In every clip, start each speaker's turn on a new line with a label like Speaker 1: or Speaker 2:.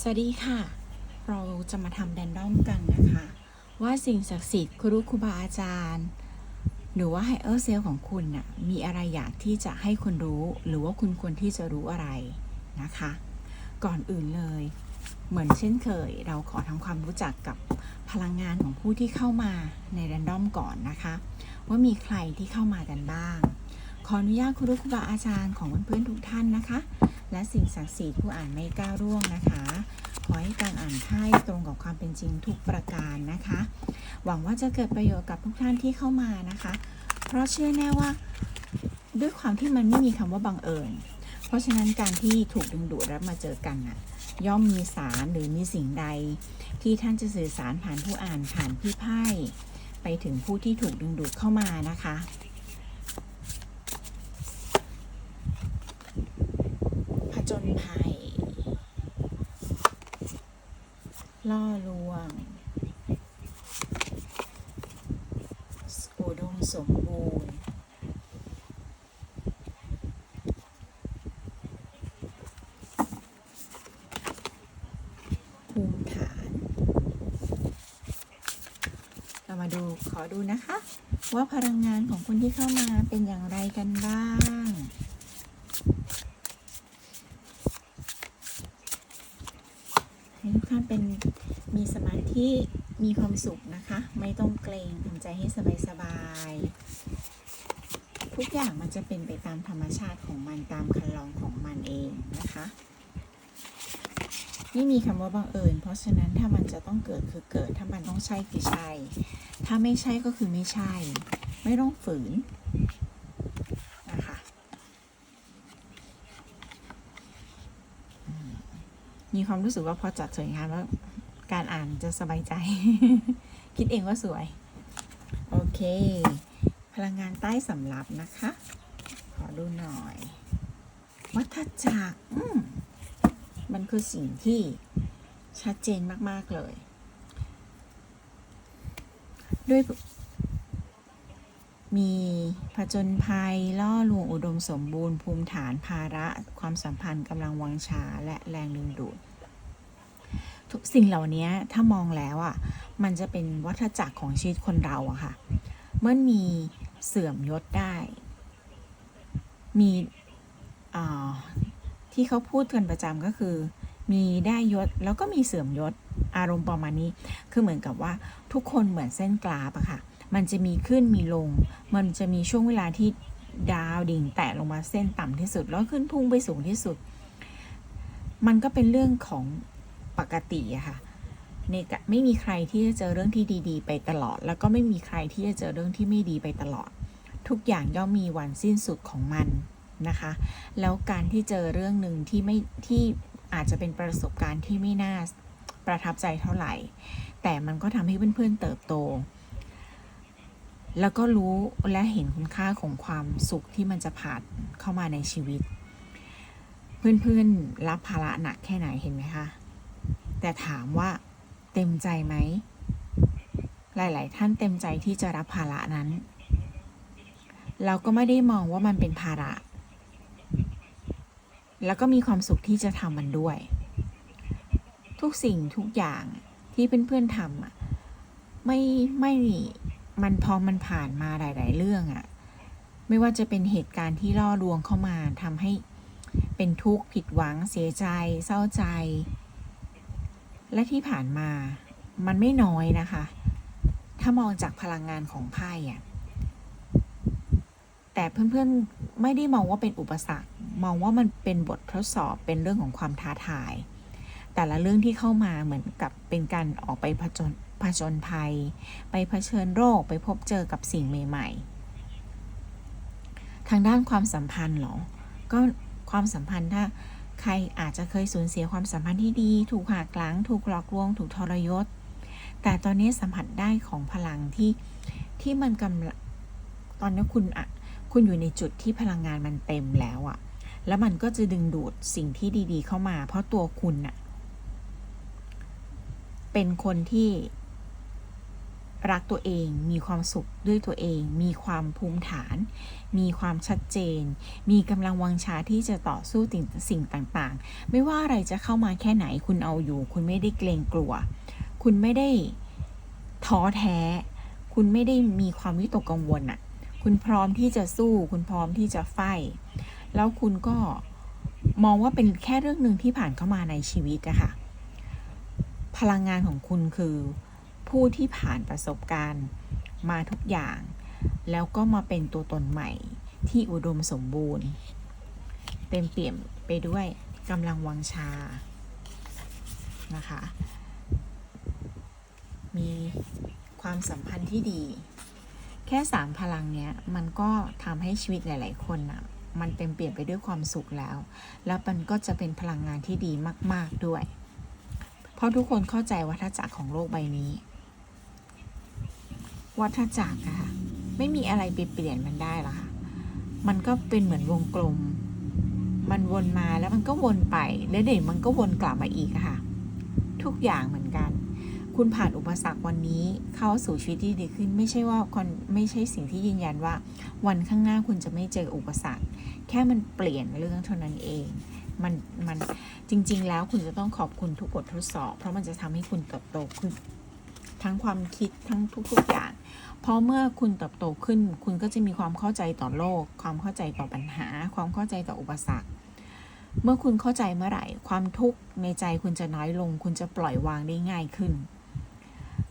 Speaker 1: สวัสดีค่ะ เราจะมาทำแรนด้อมกันนะคะ ว่าสิ่งศักดิ์สิทธิ์ครูครูบาอาจารย์ หรือว่าไฮเออร์เซลของคุณน่ะมีอะไรอยากที่จะให้คุณรู้ หรือว่าคุณควรที่จะรู้อะไรนะคะ ก่อนอื่นเลย เหมือนเช่นเคย เราขอทำความรู้จักกับพลังงานของผู้ที่เข้ามาในแรนดอมก่อนนะคะ ว่ามีใครที่เข้ามากันบ้าง ขออนุญาตครูครูบาอาจารย์ของเพื่อนๆทุกท่านนะคะ และสิ่งศักดิ์สิทธิ์ผู้อ่านไม่ก้าวร่วงนะคะ ขอให้การอ่านไพ่ตรงกับความเป็นจริงทุกประการนะคะ หวังว่าจะเกิดประโยชน์กับทุกท่านที่เข้ามานะคะ เพราะเชื่อแน่ว่าด้วยความที่มันไม่มีคำว่าบังเอิญ เพราะฉะนั้นการที่ถูกดึงดูดและมาเจอกันน่ะ ย่อมมีสารหรือมีสิ่งใด ที่ท่านจะสื่อสารผ่านผู้อ่านผ่านพี่ไพ่ไปถึงผู้ที่ถูกดึงดูดเข้ามานะคะ ผจญภัย ล่อลวง อุดมสมบูรณ์ ภูมิฐาน เรามาดูขอดูนะคะ ว่าพลังงานของคนที่เข้ามาเป็นอย่างไรกันบ้าง ให้ทุกท่านเป็นมีสมาธิมีความ สุขนะคะ ไม่ต้องเกรงทำใจให้สบายๆทุกอย่างมันจะเป็นไปตามธรรมชาติของมันตามคันลองของมันเองนะคะไม่มีคำว่าบังเอิญ เพราะฉะนั้นถ้ามันจะต้องเกิดคือเกิด ถ้ามันต้องใช่คือใช่ ถ้าไม่ใช่ก็คือไม่ใช่ ไม่ต้องฝืนนะคะมีความรู้สึกว่าพอจัดสวยงามแล้ว การอ่านจะสบายใจ คิดเองว่าสวย โอเค พลังงานใต้สำรับนะคะ ขอดูหน่อย วัฏจักรมมันคือสิ่งที่ชัดเจนมาก ๆ เลย ด้วยมีผจญภัย ล่อลวงอุดมสมบูรณ์ภูมิฐานภาระ ความสัมพันธ์กำลังวังชาและแรงดึงดูด ทุกสิ่งเหล่านี้ถ้ามองแล้วอะ มันจะเป็นวัฏจักรของชีวิตคนเราอะค่ะ เมื่อมีเสื่อมยศได้ มีที่เขาพูดกันประจำก็คือ มีได้ยศแล้วก็มีเสื่อมยศอารมณ์ประมาณนี้ คือเหมือนกับว่าทุกคนเหมือนเส้นกราฟอะค่ะ มันจะมีขึ้นมีลง มันจะมีช่วงเวลาที่ดาวดิ่งแตะลงมาเส้นต่ำที่สุด แล้วขึ้นพุ่งไปสูงที่สุด มันก็เป็นเรื่องของ ปกติอะค่ะในไม่มีใครที่จะเจอเรื่องที่ดีๆ ไปตลอด แล้วก็ไม่มีใครที่จะเจอเรื่องที่ไม่ดีไปตลอด ทุกอย่างย่อมมีวันสิ้นสุดของมันนะคะ แล้วการที่เจอเรื่องหนึ่งที่ไม่ที่อาจจะเป็นประสบการณ์ที่ไม่น่าประทับใจเท่าไหร่ แต่มันก็ทำให้เพื่อนๆเติบโต แล้วก็รู้และเห็นคุณค่าของความสุขที่มันจะผ่านเข้ามาในชีวิต เพื่อนๆรับภาระหนักแค่ไหนเห็นไหมคะ แต่ถามว่าเต็มใจไหม หลาย ๆ ท่านเต็มใจที่จะรับภาระนั้น เราก็ไม่ได้มองว่ามันเป็นภาระ แล้วก็มีความสุขที่จะทำมันด้วย ทุกสิ่งทุกอย่างที่เพื่อนๆทำไม่ไม่มันพอมันผ่านมาหลาย ๆ เรื่องอะไม่ว่าจะเป็นเหตุการณ์ที่ล่อลวงเข้ามาทำให้เป็นทุกข์ผิดหวังเสียใจ เศร้าใจ และที่ผ่านมามันไม่น้อยนะคะ ถ้ามองจากพลังงานของไพ่อะแต่เพื่อนๆไม่ได้มองว่าเป็นอุปสรรค มองว่ามันเป็นบททดสอบเป็นเรื่องของความท้าทาย แต่ละเรื่องที่เข้ามาเหมือนกับเป็นการออกไปผจญผจญภัย ไปเผชิญโรคไปพบเจอกับสิ่งใหม่ ๆ ทางด้านความสัมพันธ์เหรอ ก็ความสัมพันธ์ถ้า ใครอาจจะเคยสูญเสียความสัมพันธ์ที่ดี ถูกหักหลัง ถูกหลอกลวง ถูกทรยศ แต่ตอนนี้สัมผัสได้ของพลังที่ที่มันกำลังตอนนี้คุณอะคุณอยู่ในจุดที่พลังงานมันเต็มแล้วอะแล้วมันก็จะดึงดูดสิ่งที่ดี ๆ เข้ามา เพราะตัวคุณอะเป็นคนที่ รักตัวเอง มีความสุขด้วยตัวเอง มีความภูมิฐาน มีความชัดเจน มีกำลังวังชาที่จะต่อสู้สิ่งสิ่งต่างๆ ไม่ว่าอะไรจะเข้ามาแค่ไหนคุณเอาอยู่ คุณไม่ได้เกรงกลัว คุณไม่ได้ท้อแท้ คุณไม่ได้มีความวิตกกังวลอะคุณพร้อมที่จะสู้ คุณพร้อมที่จะไฟแล้วคุณก็มองว่าเป็นแค่เรื่องหนึ่งที่ผ่านเข้ามาในชีวิตอะค่ะ พลังงานของคุณคือ ผู้ที่ผ่านประสบการณ์มาทุกอย่าง แล้วก็มาเป็นตัวตนใหม่ที่อุดมสมบูรณ์ เต็มเปี่ยมไปด้วยกำลังวังชานะคะ มีความสัมพันธ์ที่ดี แค่สามพลังเนี้ย มันก็ทำให้ชีวิตหลาย ๆ คนอะมันเต็มเปลี่ยนไปด้วยความสุขแล้ว แล้วมันก็จะเป็นพลังงานที่ดีมาก ๆ ด้วย เพราะทุกคนเข้าใจวัฏจักรของโลกใบนี้ วัฏจักรอะค่ะ ไม่มีอะไรไปเปลี่ยนมันได้หรอกค่ะ มันก็เป็นเหมือนวงกลม มันวนมาแล้วมันก็วนไป แล้วเดี๋ยวมันก็วนกลับมาอีกค่ะ ทุกอย่างเหมือนกัน คุณผ่านอุปสรรควันนี้เข้าสู่ชีวิตที่ดีขึ้น ไม่ใช่ว่าคนไม่ใช่สิ่งที่ยืนยันว่า วันข้างหน้าคุณจะไม่เจออุปสรรค แค่มันเปลี่ยนเรื่องเท่านั้นเองมันมันจริง ๆ แล้วคุณจะต้องขอบคุณทุกบททดสอบ เพราะมันจะทำให้คุณเติบโตขึ้น ทั้งความคิดทั้งทุก ๆ อย่าง เพราะเมื่อคุณเติบโตขึ้น คุณก็จะมีความเข้าใจต่อโลก ความเข้าใจต่อปัญหา ความเข้าใจต่ออุปสรรค เมื่อคุณเข้าใจเมื่อไหร่ ความทุกข์ในใจคุณจะน้อยลง คุณจะปล่อยวางได้ง่ายขึ้น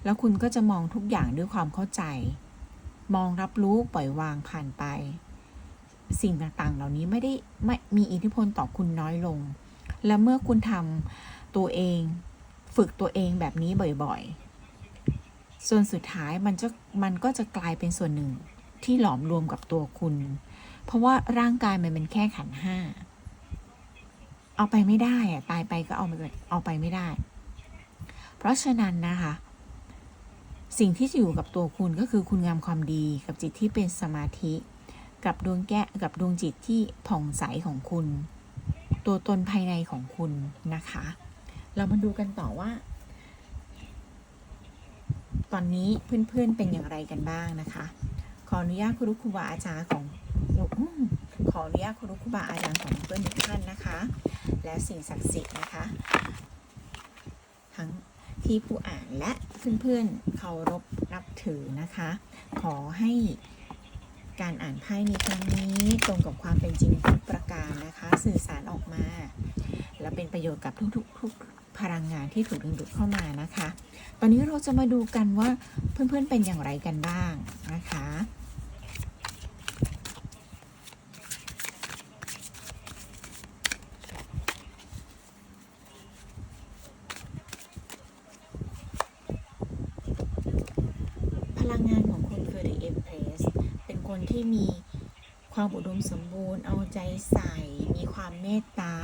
Speaker 1: แล้วคุณก็จะมองทุกอย่างด้วยความเข้าใจ มองรับรู้ปล่อยวางผ่านไป สิ่งต่างๆ เหล่านี้ไม่ได้ไม่มีอิทธิพลต่อคุณน้อยลง และเมื่อคุณทำตัวเอง ฝึกตัวเองแบบนี้บ่อยๆ ส่วนสุดท้ายมันจะมันก็จะกลายเป็นส่วนหนึ่งที่หลอมรวมกับตัวคุณ เพราะว่าร่างกายมันเป็นแค่ขันห้า เอาไปไม่ได้อะตายไปก็เอาไปเอาไปไม่ได้ เพราะฉะนั้นนะคะ สิ่งที่จะอยู่กับตัวคุณก็คือคุณงามความดีกับจิตที่เป็นสมาธิ กับดวงแก้กับดวงจิตที่ผ่องใสของคุณ ตัวตนภายในของคุณนะคะ เรามาดูกันต่อว่า ตอนนี้เพื่อนๆเป็นอย่างไรกันบ้างนะคะ ขออนุญาตครูรุครูบาอาจารย์ของขออนุญาตครูรุครูบาอาจารย์ของเพื่อนทุกท่านนะคะ และสิ่งศักดิ์สิทธิ์นะคะ ทั้งที่ผู้อ่านและเพื่อนๆเคารพนับถือนะคะ ขอให้การอ่านไพ่ในครั้งนี้ตรงกับความเป็นจริงทุกประการนะคะ สื่อสารออกมา และเป็นประโยชน์กับทุกๆทุก พลังงานที่ถูกดึงดูดเข้ามานะคะ ตอนนี้เราจะมาดูกันว่าเพื่อนๆเป็นอย่างไรกันบ้างนะคะพลังงานของคุณคือ The Empress เป็นคนที่มีความอุดมสมบูรณ์ เอาใจใส่ มีความเมตตา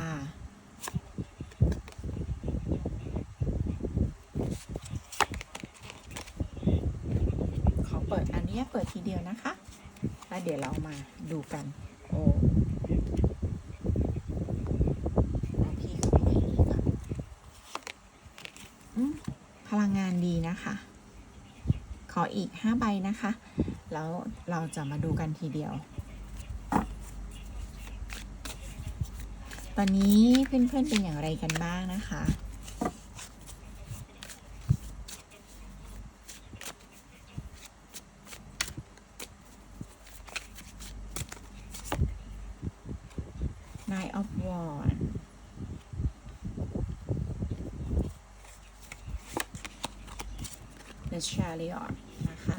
Speaker 1: ขอเปิดอันนี้เปิด ทีเดียวนะคะ แล้วเดี๋ยวเรามาดูกันโอ้พี่เขาไปในนี้ก่อนอืมพลังงานดีนะคะ ขออีก5ใบนะคะ แล้วเราจะมาดูกันทีเดียว ตอนนี้เพื่อนๆเป็นอย่างไรกันบ้างนะคะ Nine of Wands The Chariot นะคะ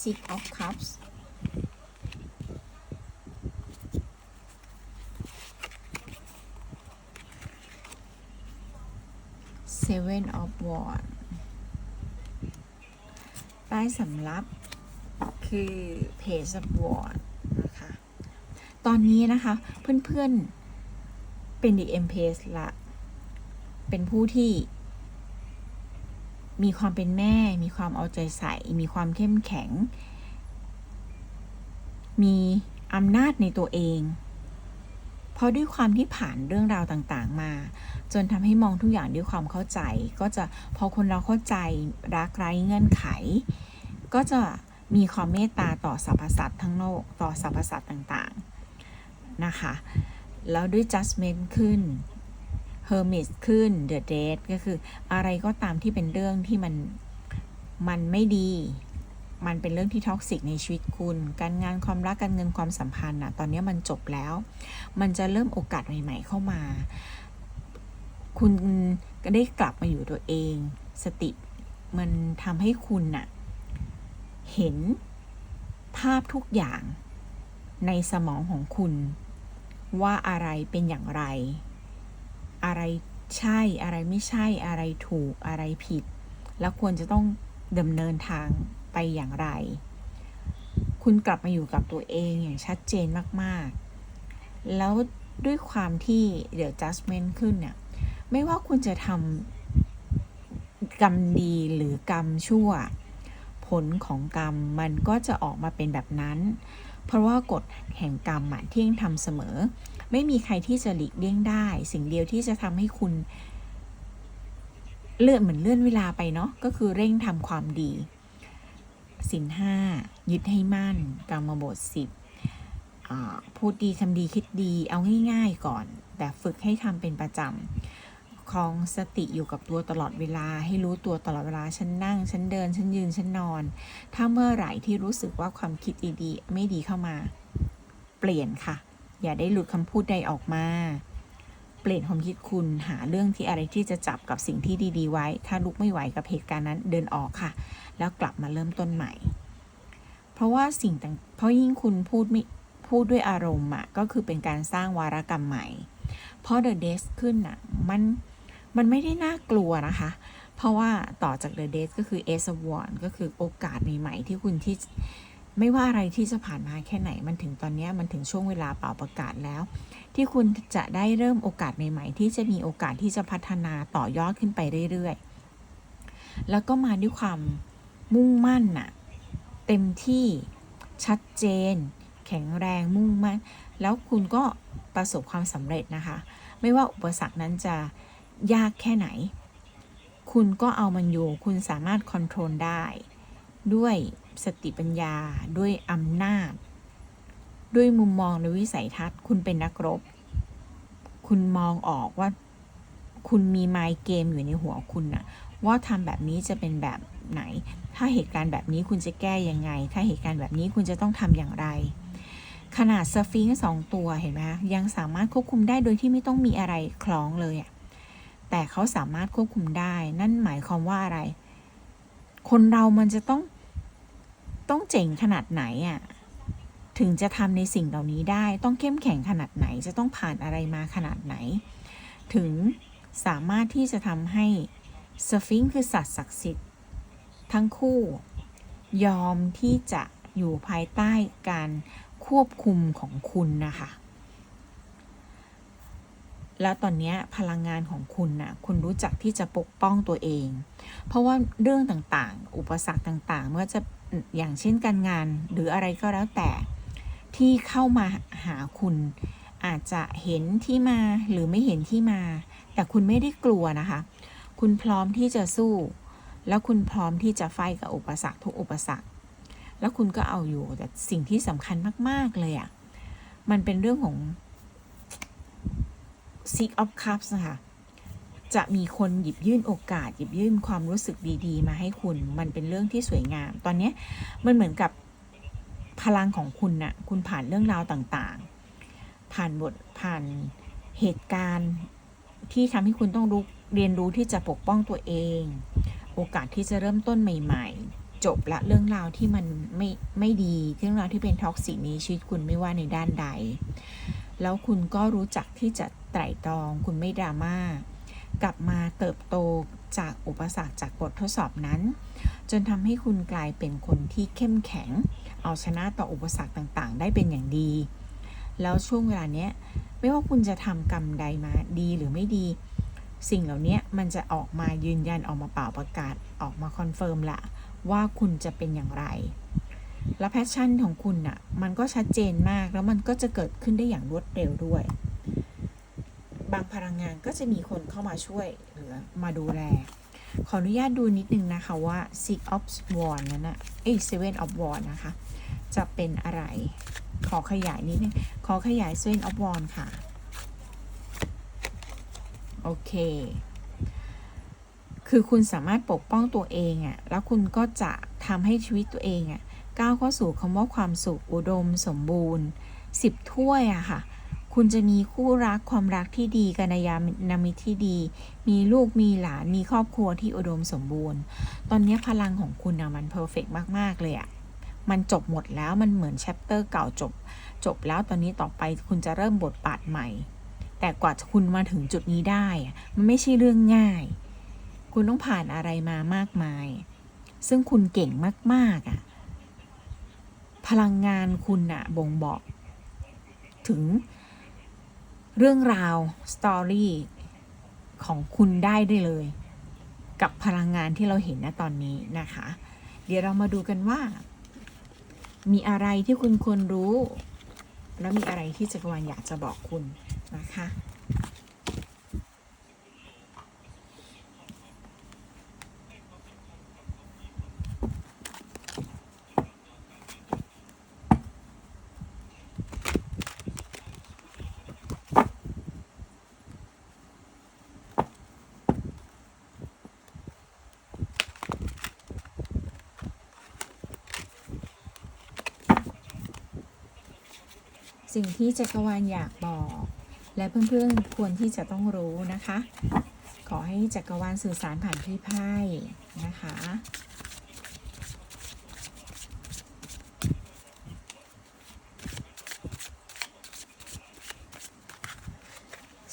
Speaker 1: Six of Cups Seven of Wands ใต้สำรับคือ Page of Wands นะคะ ตอนนี้นะคะเพื่อนๆเป็น The Empress ละ เป็นผู้ที่ มีความเป็นแม่ มีความเอาใจใส่ มีความเข้มแข็ง มีอำนาจในตัวเอง เพราะด้วยความที่ผ่านเรื่องราวต่างๆ มา จนทำให้มองทุกอย่างด้วยความเข้าใจ ก็จะพอคนเราเข้าใจรักไร้เงื่อนไข ก็จะมีความเมตตาต่อสรรพสัตว์ทั้งโลกต่อสรรพสัตว์ต่างๆนะคะ แล้วด้วย judgment ขึ้น hermit ขึ้น the dead ก็คืออะไรก็ตามที่เป็นเรื่องที่มันมันไม่ดี มันเป็นเรื่องที่ท็อกซิกในชีวิตคุณ การงานความรักการเงินความสัมพันธ์อะตอนนี้มันจบแล้ว มันจะเริ่มโอกาสใหม่ ๆ เข้ามา คุณก็ได้กลับมาอยู่ตัวเอง สติมันทำให้คุณน่ะ เห็นภาพทุกอย่างในสมองของคุณ ว่าอะไรเป็นอย่างไร อะไรใช่อะไรไม่ใช่อะไรถูกอะไรผิด แล้วควรจะต้องดำเนินทาง ไปอย่างไร คุณกลับมาอยู่กับตัวเองอย่างชัดเจนมากๆ แล้วด้วยความที่เดี๋ยว judgment ขึ้นเนี่ย ไม่ว่าคุณจะทำกรรมดีหรือกรรมชั่ว ผลของกรรมมันก็จะออกมาเป็นแบบนั้น เพราะว่ากฎแห่งกรรมอะเที่ยงทำเสมอ ไม่มีใครที่จะหลีกเลี่ยงได้ สิ่งเดียวที่จะทำให้คุณเลื่อนเหมือนเลื่อนเวลาไปเนาะก็คือเร่งทำความดี สินห้ายึดให้มั่นกรรมบทสิบพูดดีทำดีคิดดีเอาง่ายๆก่อน แต่ฝึกให้ทำเป็นประจำคลองสติอยู่กับตัวตลอดเวลา ให้รู้ตัวตลอดเวลา ฉันนั่ง ฉันเดิน ฉันยืน ฉันนอน ถ้าเมื่อไหร่ที่รู้สึกว่าความคิดดีๆไม่ดีเข้ามา เปลี่ยนค่ะ อย่าได้หลุดคำพูดใดออกมา เปลี่ยนความคิดคุณหาเรื่องที่อะไรที่จะจับกับสิ่งที่ดี ๆ ไว้ ถ้าลุกไม่ไหวกับเหตุการณ์นั้นเดินออกค่ะ แล้วกลับมาเริ่มต้นใหม่ เพราะว่าสิ่งต่างเพราะยิ่งคุณพูดไม่พูดด้วยอารมณ์อะก็คือเป็นการสร้างวารกรรมใหม่ เพราะ The Death ขึ้นอะมันมันไม่ได้น่ากลัวนะคะ เพราะว่าต่อจาก The Death ก็คือ Ace of w a n d ก็คือโอกาสใหม่ๆที่คุณที่ไม่ว่าอะไรที่จะผ่านมาแค่ไหนมันถึงตอนนี้มันถึงช่วงเวลาเป่าประกาศแล้ว ที่คุณจะได้เริ่มโอกาสใหม่ๆ ที่จะมีโอกาสที่จะพัฒนาต่อยอดขึ้นไปเรื่อยๆ แล้วก็มาด้วยความมุ่งมั่นน่ะเต็มที่ชัดเจน แข็งแรงมุ่งมั่น แล้วคุณก็ประสบความสำเร็จนะคะ ไม่ว่าอุปสรรคนั้นจะยากแค่ไหน คุณก็เอามันอยู่ คุณสามารถคอนโทรลได้ ด้วยสติปัญญาด้วยอำนาจ ด้วยมุมมองในวิสัยทัศน์ คุณเป็นนักรบ คุณมองออกว่า คุณมีไมล์เกมอยู่ในหัวคุณน่ะว่าทำแบบนี้จะเป็นแบบไหน ถ้าเหตุการณ์แบบนี้คุณจะแก้ยังไง ถ้าเหตุการณ์แบบนี้คุณจะต้องทำอย่างไร ขนาดสฟิงค์สองตัวเห็นไหมยังสามารถควบคุมได้โดยที่ไม่ต้องมีอะไรคล้องเลยอะแต่เขาสามารถควบคุมได้ นั่นหมายความว่าอะไร คนเรามันจะต้องต้องเจ๋งขนาดไหนอะ ถึงจะทำในสิ่งเหล่านี้ได้ ต้องเข้มแข็งขนาดไหน จะต้องผ่านอะไรมาขนาดไหน ถึงสามารถที่จะทำให้สฟิงค์คือสัตว์ศักดิ์สิทธิ์ ทั้งคู่ยอมที่จะอยู่ภายใต้การควบคุมของคุณนะคะ แล้วตอนนี้พลังงานของคุณนะ่ะ คุณรู้จักที่จะปกป้องตัวเอง เพราะว่าเรื่องต่างๆ อุปสรรคต่างๆ เมื่อจะอย่างเช่นการงานหรืออะไรก็แล้วแต่ ที่เข้ามาหาคุณ อาจจะเห็นที่มาหรือไม่เห็นที่มา แต่คุณไม่ได้กลัวนะคะ คุณพร้อมที่จะสู้ แล้วคุณพร้อมที่จะไฟกับอุปสรรคทุกอุปสรรค แล้วคุณก็เอาอยู่แต่สิ่งที่สำคัญมาก ๆ เลยอะ่ะมันเป็นเรื่องของ Six of Cups นะคะ จะมีคนหยิบยื่นโอกาส หยิบยื่นความรู้สึกดี ๆ มาให้คุณ มันเป็นเรื่องที่สวยงาม ตอนนี้มันเหมือนกับ พลังของคุณน่ะคุณผ่านเรื่องราวต่างๆ ผ่านบทผ่านเหตุการณ์ที่ทำให้คุณต้องรู้เรียนรู้ที่จะปกป้องตัวเอง โอกาสที่จะเริ่มต้นใหม่ ๆ จบละเรื่องราวที่มันไม่ไม่ดีเรื่องราวที่เป็นท็อกซิกในชีวิตคุณไม่ว่าในด้านใด แล้วคุณก็รู้จักที่จะไตร่ตรองคุณไม่ดราม่ากลับมาเติบโตจากอุปสรรคจากบททดสอบนั้น จนทำให้คุณกลายเป็นคนที่เข้มแข็ง เอาชนะต่ออุปสรรคต่างๆ ได้เป็นอย่างดี แล้วช่วงเวลาเนี้ยไม่ว่าคุณจะทำกรรมใดมาดีหรือไม่ดี สิ่งเหล่านี้มันจะออกมายืนยันออกมาเป่าประกาศออกมาคอนเฟิร์มละว่าคุณจะเป็นอย่างไร และแพชชั่นของคุณน่ะมันก็ชัดเจนมากแล้วมันก็จะเกิดขึ้นได้อย่างรวดเร็วด้วย บางพลังงานก็จะมีคนเข้ามาช่วยหรือมาดูแล ขออนุญาตดูนิดนึงนะคะว่า Six of Wands นั้นนะเอ้ย Seven of Wands นะคะ จะเป็นอะไร ขอขยายนิดนึง ขอขยาย Seven of Wands ค่ะ โอเค คือคุณสามารถปกป้องตัวเองอะ่ะ แล้วคุณก็จะทำให้ชีวิตตัวเองอะ่ะก้าวเข้าสู่คำว่าความสุขอุดมสมบูรณ์สิบถ้วยอะค่ะ คุณจะมีคู่รักความรักที่ดีกัลยาณมิตรที่ดี มีลูกมีหลานมีครอบครัวที่อุดมสมบูรณ์ ตอนนี้พลังของคุณอะมันเพอร์เฟกมาก ๆ เลยอะมันจบหมดแล้วมันเหมือนแชปเตอร์เก่าจบ จบแล้วตอนนี้ต่อไปคุณจะเริ่มบทบาทใหม่ แต่กว่าคุณมาถึงจุดนี้ได้ มันไม่ใช่เรื่องง่าย คุณต้องผ่านอะไรมามากมาย ซึ่งคุณเก่งมากๆอะพลังงานคุณอะบ่งบอก ถึง เรื่องราวสตอรี่ของคุณได้ได้เลย กับพลังงานที่เราเห็นณตอนนี้นะคะ เดี๋ยวเรามาดูกันว่า มีอะไรที่คุณควรรู้ แล้วมีอะไรที่จักรวาลอยากจะบอกคุณนะคะ สิ่งที่จักรวาลอยากบอก และเพื่อนๆควรที่จะต้องรู้นะคะ ขอให้จักรวาลสื่อสารผ่านพี่ไพ่นะคะ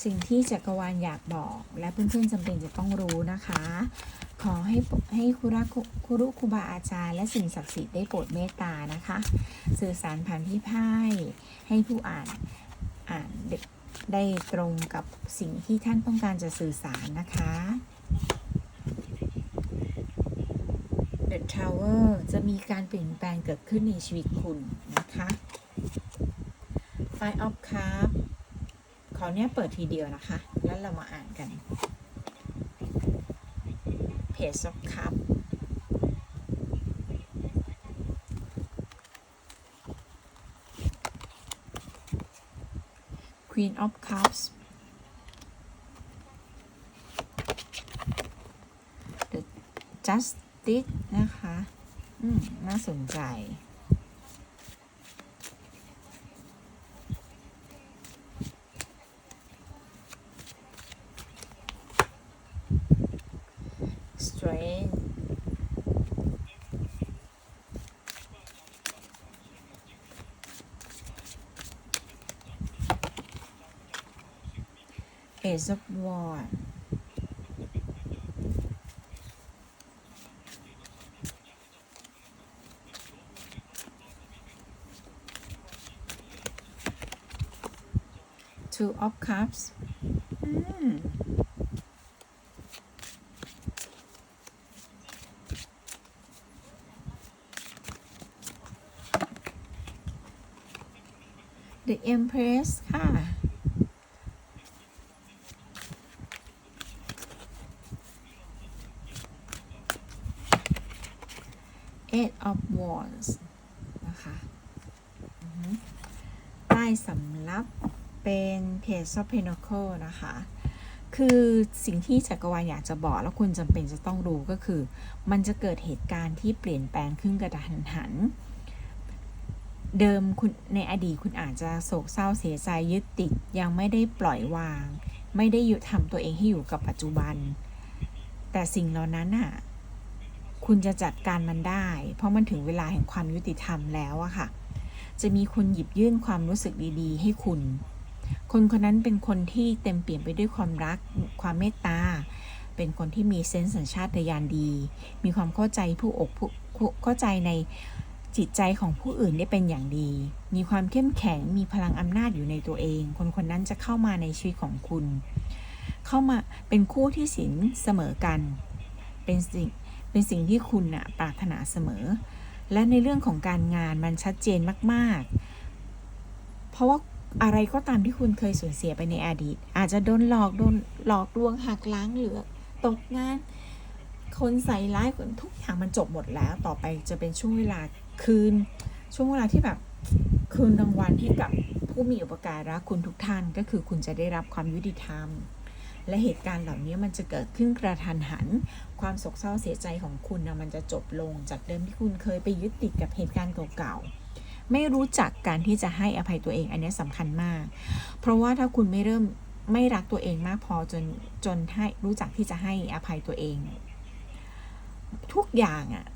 Speaker 1: สิ่งที่จักรวาลอยากบอก และเพื่อนๆจำเป็นจะต้องรู้นะคะ ขอให้ให้คุระครูรุครูบาอาจารย์ และสิ่งศักดิ์สิทธิ์ได้โปรดเมตตานะคะ สื่อสารผ่านพี่ไพ่ให้ผู้อ่านอ่านได้ตรงกับสิ่งที่ท่านต้องการจะสื่อสารนะคะ The Tower จะมีการเปลี่ยนแปลงเกิดขึ้นในชีวิตคุณนะคะ Five of Cups ขอเนี้ยเปิดทีเดียวนะคะ แล้วเรามาอ่านกัน Page of Cups Queen of Cups The Justice นะคะ อืม น่าสนใจ Strength Ace of Wands Two of Cups อื The Empress ค่ะ Eight of Wands นะคะใต้สำรับเป็น Page of Pentacles นะคะ คือสิ่งที่จักรวาลอยากจะบอกแล้วคุณจำเป็นจะต้องรู้ก็คือ มันจะเกิดเหตุการณ์ที่เปลี่ยนแปลงขึ้นกระทันหัน เดิมคุณในอดีตคุณอาจจะโศกเศร้าเสียใจยึดติดยังไม่ได้ปล่อยวาง ไม่ได้อยู่ทำตัวเองให้อยู่กับปัจจุบัน แต่สิ่งเหล่านั้นน่ะคุณจะจัดการมันได้ เพราะมันถึงเวลาแห่งความยุติธรรมแล้วอะค่ะ จะมีคนหยิบยื่นความรู้สึกดีๆ ให้คุณ คนคนนั้นเป็นคนที่เต็มเปี่ยมไปด้วยความรัก ความเมตตา เป็นคนที่มีเซนส์สัญชาตญาณดี มีความเข้าใจผู้อกผู้เข้าใจใน จิตใจของผู้อื่นได้เป็นอย่างดี มีความเข้มแข็ง มีพลังอำนาจอยู่ในตัวเอง คนคนนั้นจะเข้ามาในชีวิตของคุณ เข้ามาเป็นคู่ที่สินเสมอกัน เป็นสิ่ง เป็นสิ่งที่คุณน่ะปรารถนาเสมอ และในเรื่องของการงานมันชัดเจนมาก ๆ เพราะว่าอะไรก็ตามที่คุณเคยสูญเสียไปในอดีต อาจจะโดนหลอก โดนหลอกลวงหักล้างเหลือ ตกงาน คนใส่ร้ายคนทุกอย่างมันจบหมดแล้ว ต่อไปจะเป็นช่วงเวลา คืนช่วงเวลาที่แบบคืนรางวัลให้กับผู้มีอุปการะคุณทุกท่านก็คือคุณจะได้รับความยุติธรรม และเหตุการณ์เหล่านี้มันจะเกิดขึ้นกระทันหัน ความโศกเศร้าเสียใจของคุณนะมันจะจบลงจากเดิมที่คุณเคยไปยึดติดกับเหตุการณ์เก่าๆ ไม่รู้จักการที่จะให้อภัยตัวเองอันนี้สำคัญมาก เพราะว่าถ้าคุณไม่เริ่มไม่รักตัวเองมากพอจนจนให้รู้จักที่จะให้อภัยตัวเอง ทุกอย่างอะ่ะ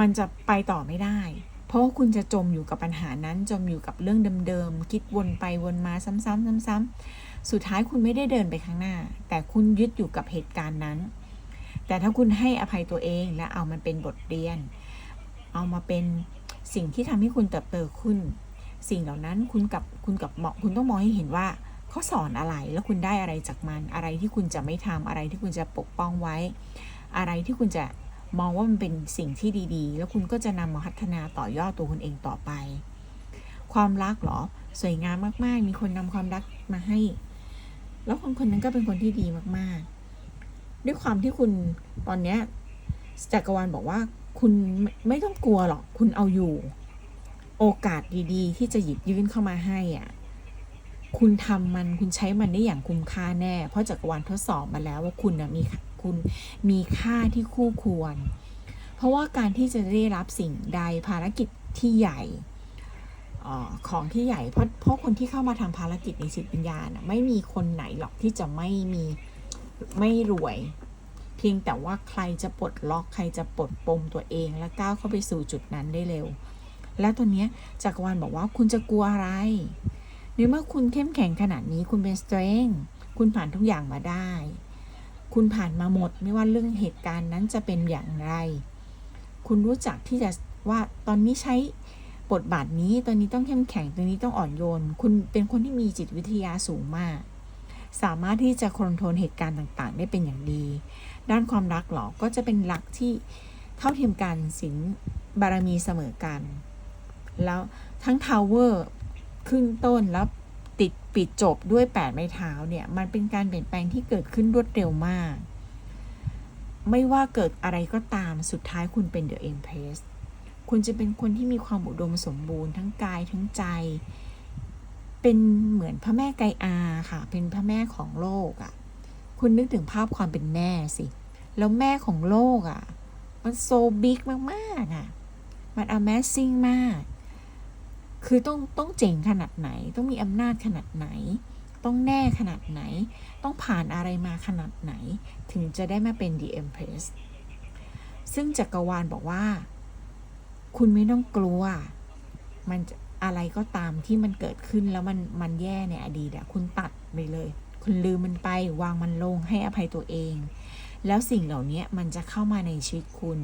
Speaker 1: มันจะไปต่อไม่ได้ เพราะคุณจะจมอยู่กับปัญหานั้น จมอยู่กับเรื่องเดิมๆ คิดวนไปวนมาซ้ำๆซ้ำๆสุดท้ายคุณไม่ได้เดินไปข้างหน้า แต่คุณยึดอยู่กับเหตุการณ์นั้น แต่ถ้าคุณให้อภัยตัวเองและเอามันเป็นบทเรียน เอามาเป็นสิ่งที่ทำให้คุณเติบโตขึ้น สิ่งเหล่านั้นคุณกับคุณกับเหมองคุณต้องมองให้เห็นว่าเขาสอนอะไรแล้วคุณได้อะไรจากมัน อะไรที่คุณจะไม่ทำอะไรที่คุณจะปกป้องไว้ อะไรที่คุณจะ มองว่ามันเป็นสิ่งที่ดีๆ แล้วคุณก็จะนำมาพัฒนาต่อยอดตัวคุณเองต่อไป ความรักหรอ สวยงามมากๆ มีคนนำความรักมาให้ แล้วคนคนนั้นก็เป็นคนที่ดีมากๆ ด้วยความที่คุณตอนเนี้ยจักรวาลบอกว่าคุณไม่ไม่ต้องกลัวหรอก คุณเอาอยู่ โอกาสดีๆ ที่จะหยิบยื่นเข้ามาให้อะคุณทำมันคุณใช้มันได้อย่างคุ้มค่าแน่ เพราะจักรวาลทดสอบมาแล้วว่าคุณนะมี คุณมีค่าที่คู่ควร เพราะว่าการที่จะได้รับสิ่งใดภารกิจที่ใหญ่อของที่ใหญ่เพราะเพราะคนที่เข้ามาทำภารกิจในจิตวิญญาณไม่มีคนไหนหรอกที่จะไม่มีไม่รวย เพียงแต่ว่าใครจะปลดล็อกใครจะปลดปมตัวเองและก้าวเข้าไปสู่จุดนั้นได้เร็ว และตอนเนี้ยจักรวาลบอกว่าคุณจะกลัวอะไรในเมื่อคุณเข้มแข็งขนาดนี้คุณเป็น strength คุณผ่านทุกอย่างมาได้ คุณผ่านมาหมด ไม่ว่าเรื่องเหตุการณ์นั้นจะเป็นอย่างไร คุณรู้จักที่จะว่าตอนนี้ใช้บทบาทนี้ตอนนี้ต้องเข้มแข็งตอนนี้ต้องอ่อนโยน คุณเป็นคนที่มีจิตวิทยาสูงมาก สามารถที่จะคอนโทรลเหตุการณ์ต่างๆ ได้เป็นอย่างดี ด้านความรักหรอก็จะเป็นรักที่เท่าเทียมกันสินบารมีเสมอกัน แล้วทั้งทาวเวอร์ขึ้นต้นแล้ว ปิดจบด้วยแปดไม้เท้าเนี่ยมันเป็นการเปลี่ยนแปลงที่เกิดขึ้นรวดเร็วมาก ไม่ว่าเกิดอะไรก็ตามสุดท้ายคุณเป็นเดอะเอ็มเพรสคุณจะเป็นคนที่มีความอุดมสมบูรณ์ทั้งกายทั้งใจ เป็นเหมือนพระแม่ไกอาค่ะ เป็นพระแม่ของโลกอะ่ะ คุณนึกถึงภาพความเป็นแม่สิ แล้วแม่ของโลกอะ่ะ มันโซบิ๊กมากๆอะ่ะ มัน Amazing มาก คือต้องต้องเจ๋งขนาดไหน ต้องมีอำนาจขนาดไหน ต้องแน่ขนาดไหน ต้องผ่านอะไรมาขนาดไหน ถึงจะได้มาเป็น The Empress ซึ่งจักรวาลบอกว่า คุณไม่ต้องกลัว มันอะไรก็ตามที่มันเกิดขึ้นแล้วมันมันแย่ในอดีตอะคุณตัดไปเลย คุณลืมมันไปวางมันลงให้อภัยตัวเอง แล้วสิ่งเหล่านี้มันจะเข้ามาในชีวิตคุณ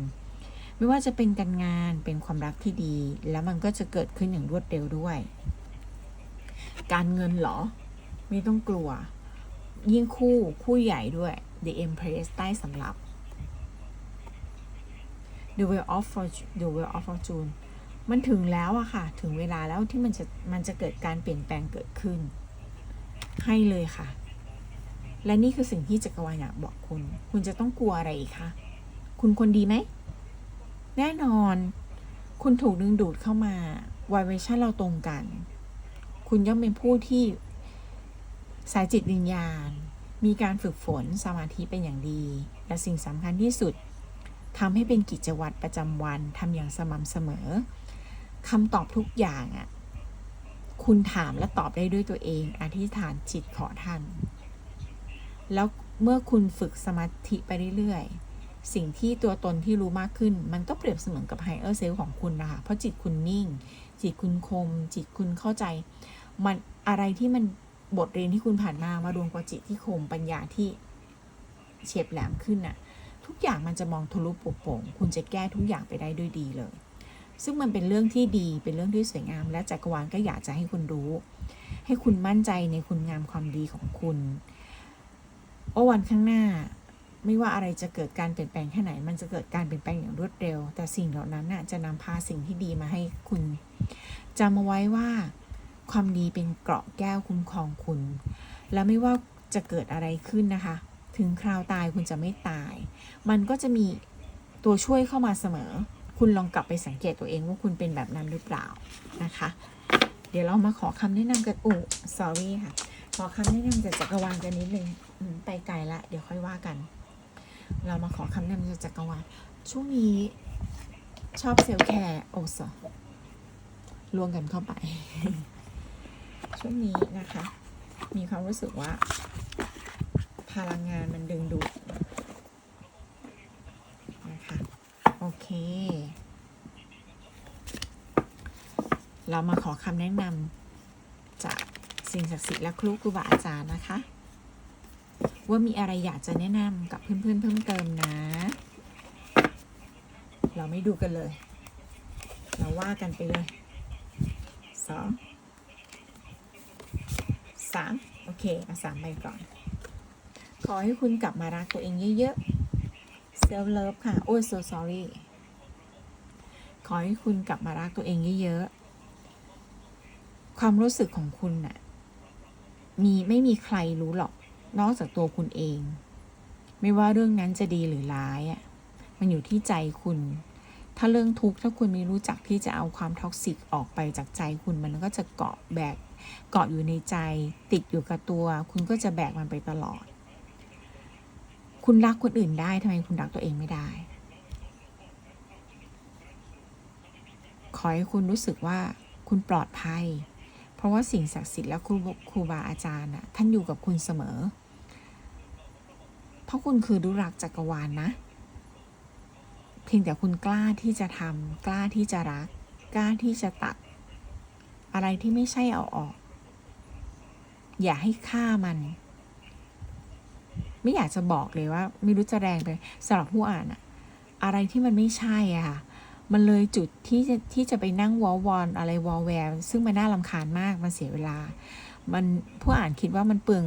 Speaker 1: ไม่ว่าจะเป็นการงานเป็นความรักที่ดี แล้วมันก็จะเกิดขึ้นอย่างรวดเร็วด้วย การเงินเหรอ ไม่ต้องกลัว ยิ่งคู่คู่ใหญ่ด้วย The Empress ใต้สำรับ The Wheel of Fortune The Wheel of Fortune มันถึงแล้วอะค่ะ ถึงเวลาแล้วที่มันจะมันจะเกิดการเปลี่ยนแปลงเกิดขึ้น ให้เลยค่ะ และนี่คือสิ่งที่จักรวาลอยากบอกคุณ คุณจะต้องกลัวอะไรอีกคะ คุณคนดีไหม แน่นอน คุณถูกดึงดูดเข้ามา วายเวชั่นเราตรงกัน คุณย่อมเป็นผู้ที่สายจิตวิญญาณ มีการฝึกฝนสมาธิเป็นอย่างดี และสิ่งสำคัญที่สุดทำให้เป็นกิจวัตรประจำวันทำอย่างสม่ำเสมอคำตอบทุกอย่างอะ่ะคุณถามและตอบได้ด้วยตัวเอง อธิษฐานจิตขอท่าน แล้วเมื่อคุณฝึกสมาธิไปเรื่อยๆ สิ่งที่ตัวตนที่รู้มากขึ้น มันก็เปรียบเสมือนกับไฮเออร์เซลของคุณนะคะ เพราะจิตคุณนิ่ง จิตคุณคม จิตคุณเข้าใจ มันอะไรที่มันบทเรียนที่คุณผ่านมามารวมกับจิตที่คมปัญญาที่เฉียบแหลมขึ้นน่ะ ทุกอย่างมันจะมองทะลุปุโป่งคุณจะแก้ทุกอย่างไปได้ด้วยดีเลย ซึ่งมันเป็นเรื่องที่ดีเป็นเรื่องที่สวยงาม และจักรวาลก็อยากจะให้คุณรู้ ให้คุณมั่นใจในคุณงามความดีของคุณว่าวันข้างหน้า ไม่ว่าอะไรจะเกิดการเปลี่ยนแปลงแค่ไหน มันจะเกิดการเปลี่ยนแปลงอย่างรวดเร็ว แต่สิ่งเหล่านั้นน่ะจะนำพาสิ่งที่ดีมาให้คุณจำเอาไว้ว่าความดีเป็นเกราะแก้วคุ้มครองคุณ แล้วไม่ว่าจะเกิดอะไรขึ้นนะคะ ถึงคราวตายคุณจะไม่ตาย มันก็จะมีตัวช่วยเข้ามาเสมอ คุณลองกลับไปสังเกตตัวเองว่าคุณเป็นแบบนั้นหรือเปล่านะคะ เดี๋ยวเรามาขอคำแนะนำกันโอ้ sorry ค่ะ ขอคำแนะนำจากจักรวาลกันนิดนึงไปไกลละ เดี๋ยวค่อยว่ากัน เรามาขอคำแนะนำจากจักรวาลช่วงนี้ชอบเซลล์แคร์โอสรวมกันเข้าไป ช่วงนี้นะคะ มีความรู้สึกว่า พลังงานมันดึงดูดนะคะโอเค เรามาขอคำแนะนำจากสิ่งศักดิ์สิทธิ์และครูครูบาอาจารย์นะคะ ว่ามีอะไรอยากจะแนะนำกับเพื่อนๆเพิ่มเติมนะ เราไม่ดูกันเลย เราว่ากันไปเลยสองสามโอเคเอาสามไปก่อน ขอให้คุณกลับมารักตัวเองเยอะๆ self love ค่ะ โอ้ย so sorry ขอให้คุณกลับมารักตัวเองเยอะๆ ความรู้สึกของคุณน่ะ มีไม่มีใครรู้หรอก นอกจากตัวคุณเอง ไม่ว่าเรื่องนั้นจะดีหรือร้ายอะมันอยู่ที่ใจคุณ ถ้าเรื่องทุกข์ถ้าคุณไม่รู้จักที่จะเอาความท็อกซิกออกไปจากใจคุณมันก็จะเกาะแบกเกาะอยู่ในใจ ติดอยู่กับตัว คุณก็จะแบกมันไปตลอด คุณรักคนอื่นได้ทำไมคุณรักตัวเองไม่ได้ ขอให้คุณรู้สึกว่าคุณปลอดภัย เพราะว่าสิ่งศักดิ์สิทธิ์และครูครูบาอาจารย์น่ะท่านอยู่กับคุณเสมอ เพราะคุณคือดุรักจักรวาลนะเพียงแต่คุณกล้าที่จะทำกล้าที่จะรัก กล้าที่จะตัด อะไรที่ไม่ใช่เอาออก อย่าให้ค่ามัน ไม่อยากจะบอกเลยว่า ไม่รู้จะแรงไปสำหรับผู้อ่านอะอะไรที่มันไม่ใช่อะค่ะ มันเลยจุดที่จะที่จะไปนั่งวอลวอนอะไรวอลแวร์ซึ่งมันน่าลำคาญมากมันเสียเวลา มันผู้อ่านคิดว่ามันเปลือง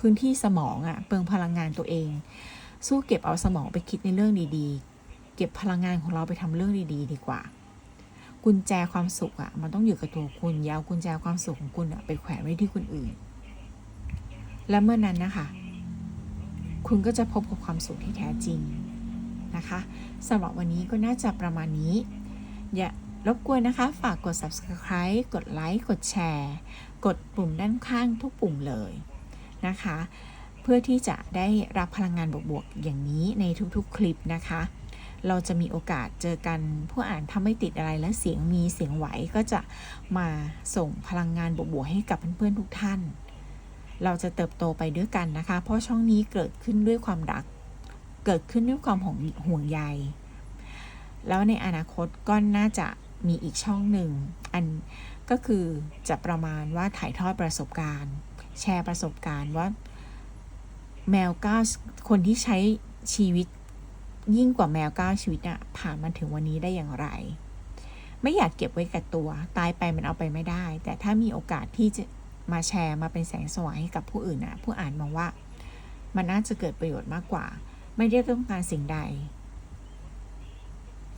Speaker 1: พื้นที่สมองอะเปลืองพลังงานตัวเอง สู้เก็บเอาสมองไปคิดในเรื่องดีๆ เก็บพลังงานของเราไปทำเรื่องดีๆ ดีกว่า กุญแจความสุขอะมันต้องอยู่กับตัวคุณอยาวกุญแจความสุขของคุณอะไปแขวนไว้ที่คนอื่น และเมื่อนั้นนะคะ คุณก็จะพบกับความสุขที่แท้จริง นะคะสำหรับวันนี้ก็น่าจะประมาณนี้ อย่ารบกวนนะคะ ฝากกด subscribe กดไลค์กดแชร์ กดปุ่มด้านข้างทุกปุ่มเลยนะคะ เพื่อที่จะได้รับพลังงานบวกๆอย่างนี้ในทุกๆคลิปนะคะ เราจะมีโอกาสเจอกันผู้อ่านถ้าไม่ติดอะไรและเสียงมีเสียงไหวก็จะมาส่งพลังงานบวกๆให้กับเพื่อนๆทุกท่าน เราจะเติบโตไปด้วยกันนะคะ เพราะช่องนี้เกิดขึ้นด้วยความรัก เกิดขึ้นด้วยความห่วงวงใย แล้วในอนาคตก็น่าจะมีอีกช่องหนึ่ง อันก็คือจะประมาณว่าถ่ายทอดประสบการณ์ แชร์ประสบการณ์ว่า แมวก้าวคนที่ใช้ชีวิตยิ่งกว่าแมวก้าวชีวิตอะผ่านมาถึงวันนี้ได้อย่างไร ไม่อยากเก็บไว้กับตัว ตายไปมันเอาไปไม่ได้ แต่ถ้ามีโอกาสที่จะมาแชร์มาเป็นแสงสว่างให้กับผู้อื่นอะผู้อ่านมองว่า มันน่าจะเกิดประโยชน์มากกว่า ไม่ได้ต้องการสิ่งใด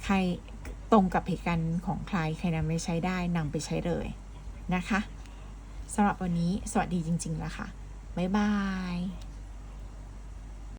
Speaker 1: ใครตรงกับเหตุการณ์ของใครใครนำไปใช้ได้นำไปใช้เลยนะคะสำหรับวันนี้สวัสดีจริงๆแล้วค่ะ บ๊ายบาย